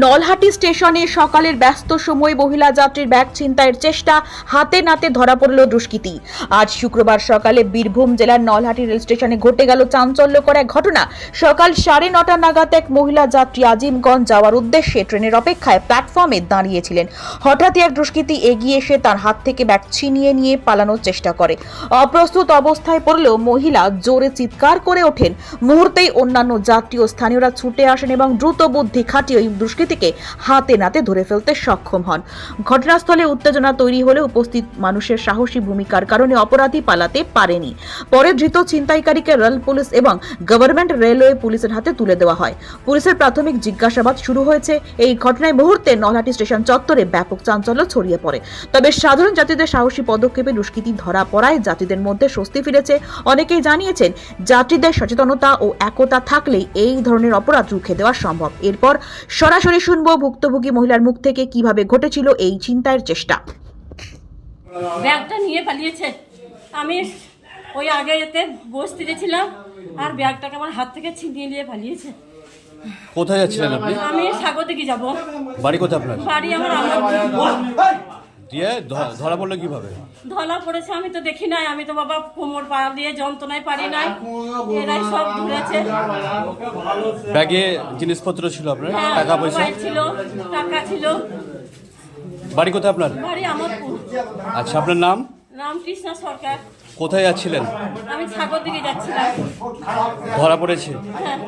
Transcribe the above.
নলহাটি স্টেশনে সকালের ব্যস্ত সময় মহিলা যাত্রীর ব্যাগ ছিনতাইয়ের চেষ্টা, হাতে নাতে ধরা পড়ল দুষ্কৃতী। আজ শুক্রবার সকালে বীরভূম জেলার নলহাটি রেল স্টেশনে ঘটে গেল চাঞ্চল্যকর এক ঘটনা। সকাল সাড়ে নটা নাগাদ এক মহিলা যাত্রী আজিমগঞ্জ যাওয়ার উদ্দেশ্যে ট্রেনের অপেক্ষায় প্ল্যাটফর্মে দাঁড়িয়েছিলেন। হঠাৎই এক দুষ্কৃতী এগিয়ে এসে তার হাত থেকে ব্যাগ ছিনিয়ে নিয়ে পালানোর চেষ্টা করে। অপ্রস্তুত অবস্থায় পড়লেও মহিলা জোরে চিৎকার করে ওঠেন। মুহূর্তেই অন্যান্য যাত্রী ও স্থানীয়রা ছুটে আসেন এবং দ্রুত বুদ্ধি খাটিয়ে ওই দুষ্কৃতীকে হাতে নাতে ধরে ফেলতে সক্ষম হন। ঘটনাস্থলে উত্তেজনা তৈরি হলে উপস্থিত মানুষের সাহসী ভূমিকার কারণে অপরাধী পালাতে পারেনি। পরে ধৃত ছিনতাইকারীকে রেল পুলিশ এবং গভর্নমেন্ট রেলওয়ে পুলিশের হাতে তুলে দেওয়া হয়। পুলিশের প্রাথমিক জিজ্ঞাসাবাদ শুরু হয়েছে। এই ঘটনায় মুহূর্তে নলহাটি স্টেশন চত্বরে ব্যাপক চাঞ্চল্য ছড়িয়ে পড়ে। তবে সাধারণ যাত্রীদের সাহসী পদক্ষেপে দুষ্কৃতী ধরা পড়ায় যাত্রীদের মধ্যে স্বস্তি ফিরেছে। অনেকেই জানিয়েছেন, যাত্রীদের সচেতনতা ও একতা থাকলেই এই ধরনের অপরাধ রুখে দেওয়া সম্ভব। এরপর সরাসরি শুনব ভুক্তভোগী মহিলার মুখ থেকে কীভাবে ঘটেছিল এই চিন্তায়ের চেষ্টা। ব্যাগটা নিয়ে পালিয়েছে। আমি ওই আগে এতে বসতে গেছিলাম আর ব্যাগটাকে আমার হাত থেকে ছিনিয়ে নিয়ে পালিয়েছে। কোথায় যাচ্ছিলেন আপনি? আমি স্বাগতিকে যাব। বাড়ি কোথায় আপনার? বাড়ি আমার আমার দিয়ে ধরা পড়ল কীভাবে? ধলা পড়েছে আমি তো দেখি নাই। আমি তো বাবা কোমর পা দিয়ে যন্ত্রণায় পারি নাই। এরাই সব ধরেছে। ব্যাগে জিনিসপত্র ছিল আপনার? হ্যাঁ, টাকা পয়সা? ছিল টাকা ছিল। বাড়ি কোথায় আপনার? বাড়ি আমোদপুর। আচ্ছা আপনার নাম? নাম কৃষ্ণা সরকার। কোথায় যাচ্ছিলেন? আমি স্বাগতিকে যাচ্ছিলাম। ধরা পড়েছে? হ্যাঁ।